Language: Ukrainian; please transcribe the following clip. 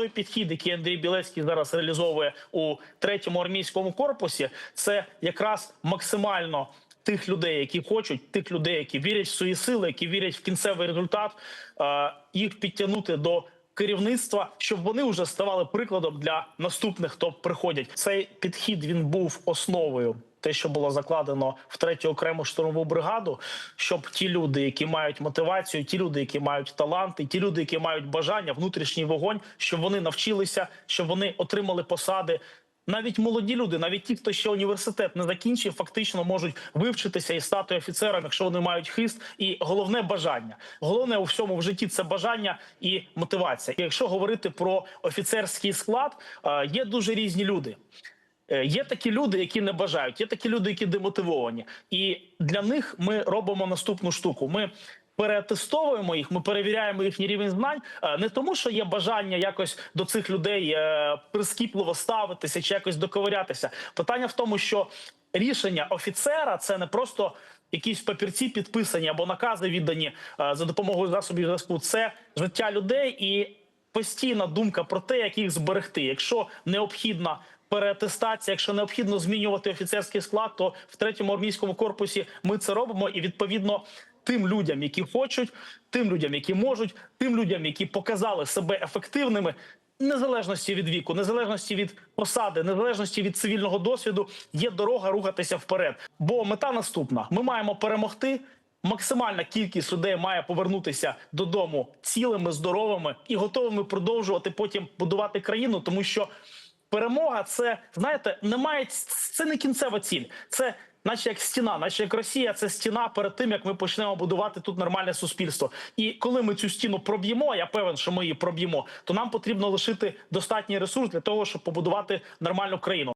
той підхід, який Андрій Білецький зараз реалізовує у третьому армійському корпусі, це якраз максимально. Тих людей, які хочуть, тих людей, які вірять в свої сили, які вірять в кінцевий результат, їх підтягнути до керівництва, щоб вони вже ставали прикладом для наступних, хто приходять. Цей підхід він був основою. Те, що було закладено в третю окрему штурмову бригаду, щоб ті люди, які мають мотивацію, ті люди, які мають таланти, ті люди, які мають бажання, внутрішній вогонь, щоб вони навчилися, щоб вони отримали посади. Навіть молоді люди, навіть ті, хто ще університет не закінчив, фактично можуть вивчитися і стати офіцером, якщо вони мають хист, і головне бажання. Головне у всьому в житті це бажання і мотивація. І якщо говорити про офіцерський склад, е, є дуже різні люди. Е, Є такі люди, які не бажають, є такі люди, які демотивовані, і для них ми робимо наступну штуку. Ми перетестовуємо їх, ми перевіряємо їхній рівень знань, е, не тому, що є бажання якось до цих людей е, прискіпливо ставитися чи якось доковирятися. Питання в тому, що рішення офіцера це не просто якісь папірці підписані або накази віддані за допомогою засобів зв'язку. Це життя людей і постійна думка про те, як їх зберегти. Якщо необхідна переатестація, якщо необхідно змінювати офіцерський склад, то в третьому армійському корпусі ми це робимо і відповідно. Тим людям, які хочуть, тим людям, які можуть, тим людям, які показали себе ефективними, незалежності від віку, незалежності від посади, незалежності від цивільного досвіду, є дорога рухатися вперед. Бо мета наступна: ми маємо перемогти. Максимальна кількість людей має повернутися додому цілими, здоровими і готовими продовжувати потім будувати країну, тому що перемога це знаєте, немає це не кінцева ціль. Це наче як стіна, наче як Росія, це стіна перед тим, як ми почнемо будувати тут нормальне суспільство. І коли ми цю стіну проб'ємо, я певен, що ми її проб'ємо, то нам потрібно лишити достатній ресурс для того, щоб побудувати нормальну країну.